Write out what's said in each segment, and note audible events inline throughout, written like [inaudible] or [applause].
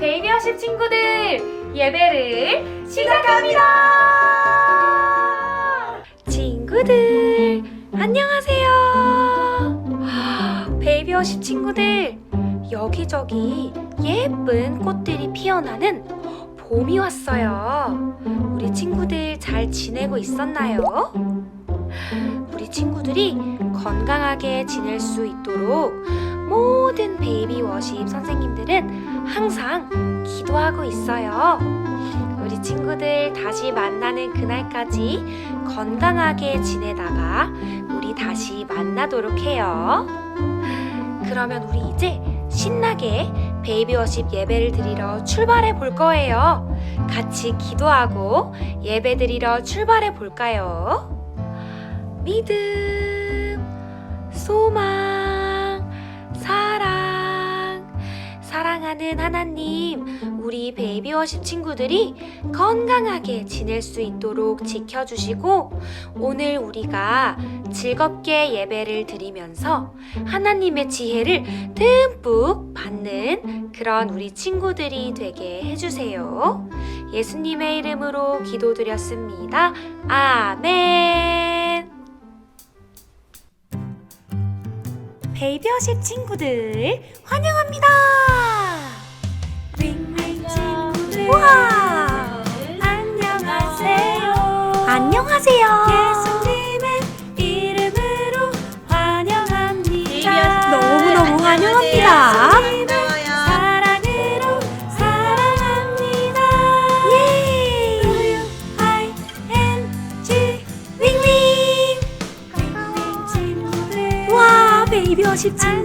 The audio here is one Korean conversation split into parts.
베이비어십 친구들 예배를 시작합니다. 친구들 안녕하세요. 베이비어십 친구들 여기저기 예쁜 꽃들이 피어나는 봄이 왔어요. 우리 친구들 잘 지내고 있었나요? 우리 친구들이 건강하게 지낼 수 있도록 모든 베이비 워십 선생님들은 항상 기도하고 있어요. 우리 친구들 다시 만나는 그날까지 건강하게 지내다가 우리 다시 만나도록 해요. 그러면 우리 이제 신나게 베이비 워십 예배를 드리러 출발해 볼 거예요. 같이 기도하고 예배 드리러 출발해 볼까요? 믿음, 소망, 사랑, 사랑하는 하나님, 우리 베이비 워십 친구들이 건강하게 지낼 수 있도록 지켜주시고, 오늘 우리가 즐겁게 예배를 드리면서 하나님의 지혜를 듬뿍 받는 그런 우리 친구들이 되게 해주세요. 예수님의 이름으로 기도드렸습니다. 아멘. 베이비어십 친구들 환영합니다. 윙윙 친구들. 우와. 베이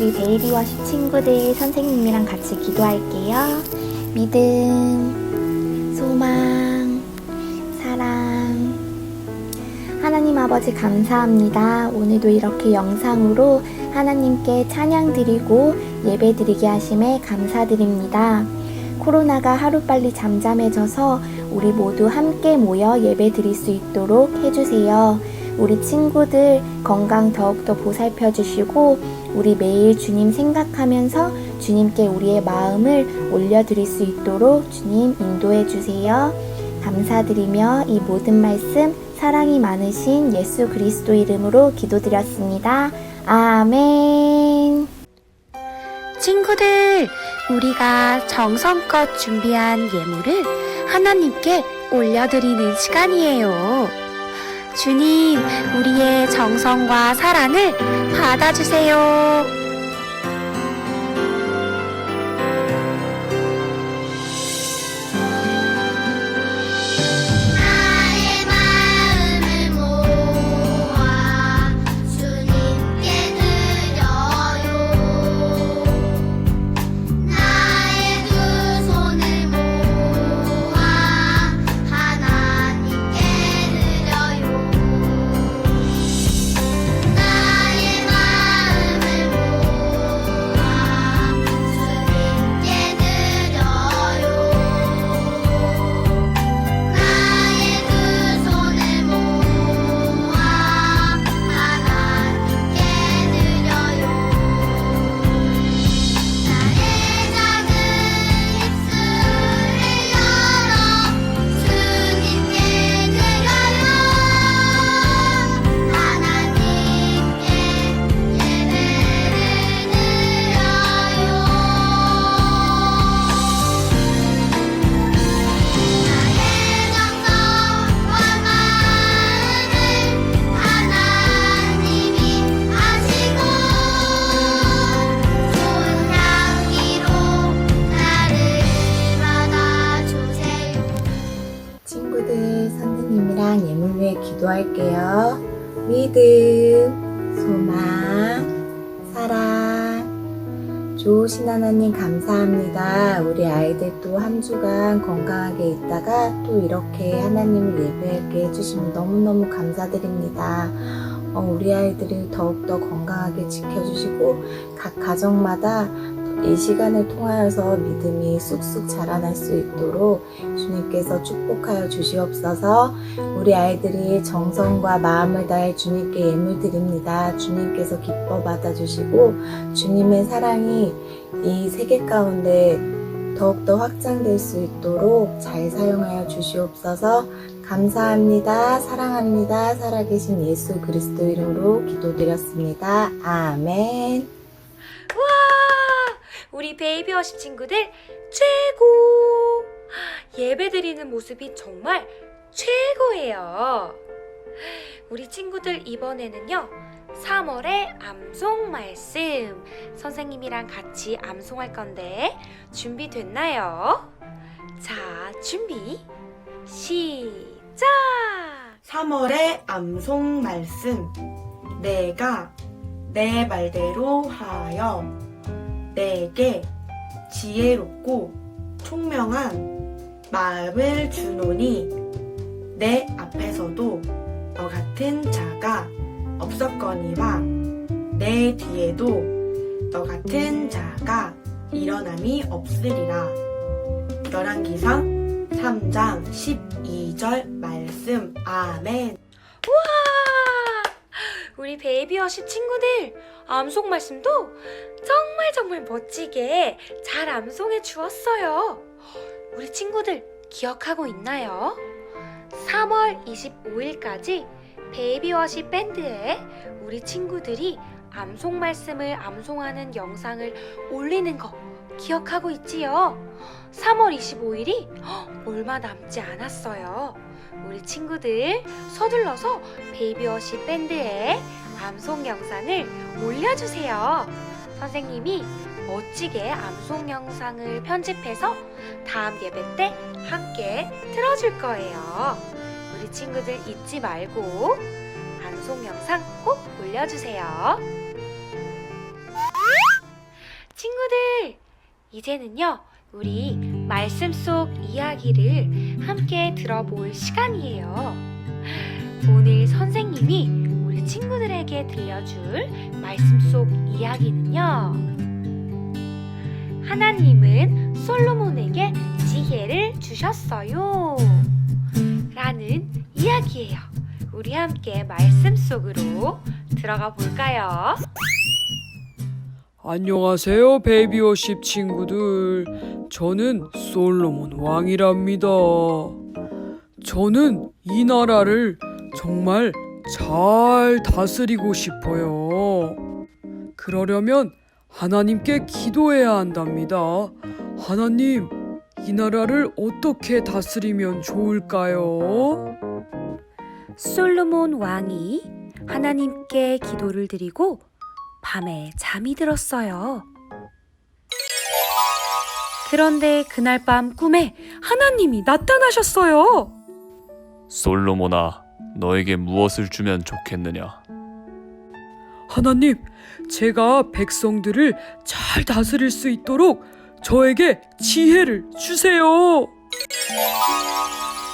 우리 베이비 워십 친구들 선생님이랑 같이 기도할게요. 믿음, 소망, 사랑. 하나님 아버지 감사합니다. 오늘도 이렇게 영상으로 하나님께 찬양 드리고 예배 드리게 하심에 감사드립니다. 코로나가 하루빨리 잠잠해져서 우리 모두 함께 모여 예배 드릴 수 있도록 해주세요. 우리 친구들 건강 더욱더 보살펴 주시고 우리 매일 주님 생각하면서 주님께 우리의 마음을 올려드릴 수 있도록 주님 인도해 주세요. 감사드리며 이 모든 말씀 사랑이 많으신 예수 그리스도 이름으로 기도드렸습니다. 아멘. 친구들, 우리가 정성껏 준비한 예물을 하나님께 올려드리는 시간이에요. 주님, 우리의 정성과 사랑을 받아주세요. 할게요. 믿음, 소망, 사랑. 좋으신 하나님 감사합니다. 우리 아이들 또 한 주간 건강하게 있다가 또 이렇게 하나님을 예배하게 해주시면 너무너무 감사드립니다. 어, 우리 아이들을 더욱더 건강하게 지켜주시고 각 가정마다 이 시간을 통하여서 믿음이 쑥쑥 자라날 수 있도록 주님께서 축복하여 주시옵소서 우리 아이들이 정성과 마음을 다해 주님께 예물 드립니다. 주님께서 기뻐 받아주시고 주님의 사랑이 이 세계 가운데 더욱더 확장될 수 있도록 잘 사용하여 주시옵소서 감사합니다. 사랑합니다. 살아계신 예수 그리스도 이름으로 기도드렸습니다. 아멘. 와! 우리 베이비 워십 친구들 최고! 예배 드리는 모습이 정말 최고예요. 우리 친구들 이번에는요. 3월의 암송 말씀 선생님이랑 같이 암송할 건데 준비됐나요? 자, 준비 시작! 3월의 암송 말씀. 내가 내 말대로 하여 내게 지혜롭고 총명한 마음을 주노니 내 앞에서도 너 같은 자가 없었거니와 내 뒤에도 너 같은 자가 일어남이 없으리라. 열왕기상 3장 12절 말씀 아멘. 우와! 우리 베이비 워십 친구들 암송 말씀도 정 말 정말 멋지게 잘 암송해 주었어요. 우리 친구들 기억하고 있나요? 3월 25일까지 베이비 워십 밴드에 우리 친구들이 암송 말씀을 암송하는 영상을 올리는 거 기억하고 있지요? 3월 25일이 얼마 남지 않았어요. 우리 친구들 서둘러서 베이비 워십 밴드에 암송 영상을 올려주세요. 선생님이 멋지게 암송 영상을 편집해서 다음 예배 때 함께 틀어줄 거예요. 우리 친구들 잊지 말고 암송 영상 꼭 올려주세요. 친구들, 이제는요, 우리 말씀 속 이야기를 함께 들어볼 시간이에요. 오늘 선생님이 친구들에게 들려줄 말씀 속 이야기는요. 하나님은 솔로몬에게 지혜를 주셨어요. 라는 이야기예요. 우리 함께 말씀 속으로 들어가 볼까요? 안녕하세요, 베이비워십 친구들. 저는 솔로몬 왕이랍니다. 저는 이 나라를 정말 잘 다스리고 싶어요. 그러려면 하나님께 기도해야 한답니다. 하나님, 이 나라를 어떻게 다스리면 좋을까요? 솔로몬 왕이 하나님께 기도를 드리고 밤에 잠이 들었어요. 그런데 그날 밤 꿈에 하나님이 나타나셨어요. 솔로몬아, 너에게 무엇을 주면 좋겠느냐? 하나님, 제가 백성들을 잘 다스릴 수 있도록 저에게 지혜를 주세요.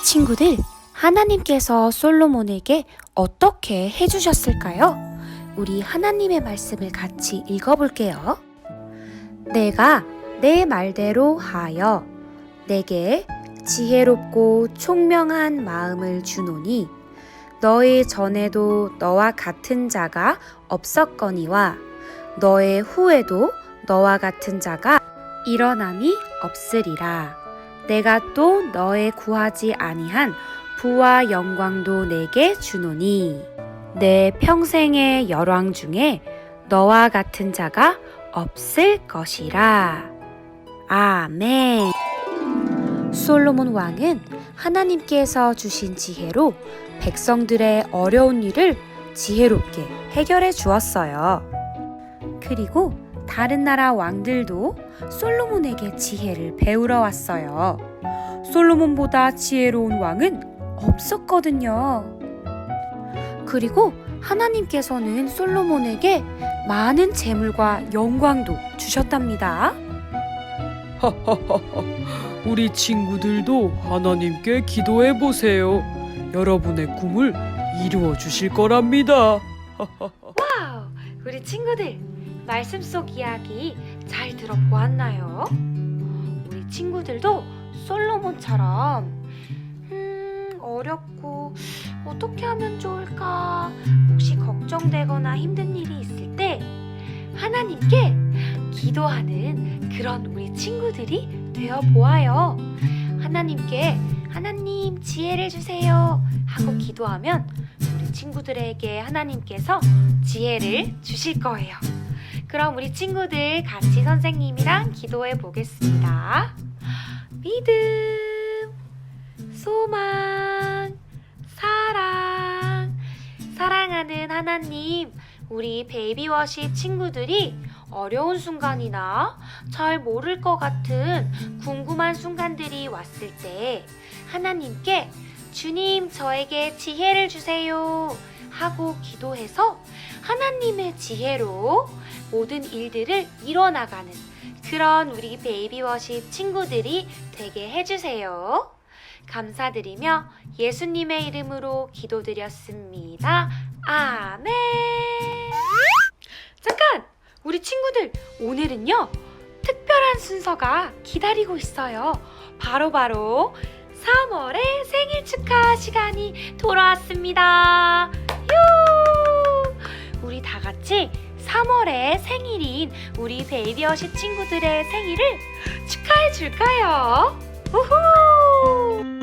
친구들, 하나님께서 솔로몬에게 어떻게 해주셨을까요? 우리 하나님의 말씀을 같이 읽어볼게요. 내가 내 말대로 하여 내게 지혜롭고 총명한 마음을 주노니 너의 전에도 너와 같은 자가 없었거니와 너의 후에도 너와 같은 자가 일어남이 없으리라. 내가 또 너의 구하지 아니한 부와 영광도 내게 주노니 내 평생의 열왕 중에 너와 같은 자가 없을 것이라. 아멘. 솔로몬 왕은 하나님께서 주신 지혜로 백성들의 어려운 일을 지혜롭게 해결해 주었어요. 그리고 다른 나라 왕들도 솔로몬에게 지혜를 배우러 왔어요. 솔로몬보다 지혜로운 왕은 없었거든요. 그리고 하나님께서는 솔로몬에게 많은 재물과 영광도 주셨답니다. 우리 친구들도 하나님께 기도해 보세요. 여러분의 꿈을 이루어 주실 거랍니다. [laughs] 와우! 우리 친구들, 말씀 속 이야기 잘 들어보았나요? 우리 친구들도 솔로몬처럼 음, 어렵고 어떻게 하면 좋을까? 혹시 걱정되거나 힘든 일이 있을 때 하나님께 기도하는 그런 우리 친구들이 되어 보아요. 하나님께 하나님 지혜를 주세요 하고 기도하면 우리 친구들에게 하나님께서 지혜를 주실 거예요. 그럼 우리 친구들 같이 선생님이랑 기도해 보겠습니다. 믿음, 소망, 사랑, 사랑하는 하나님, 우리 베이비워십 친구들이 어려운 순간이나 잘 모를 것 같은 궁금한 순간들이 왔을 때 하나님께 주님 저에게 지혜를 주세요 하고 기도해서 하나님의 지혜로 모든 일들을 이뤄나가는 그런 우리 베이비워십 친구들이 되게 해주세요. 감사드리며 예수님의 이름으로 기도드렸습니다. 아멘. 잠깐! 우리 친구들, 오늘은요, 특별한 순서가 기다리고 있어요. 바로바로 3월의 생일 축하 시간이 돌아왔습니다. 유! 우리 다 같이 3월의 생일인 우리 베이비어시 친구들의 생일을 축하해 줄까요? 우후!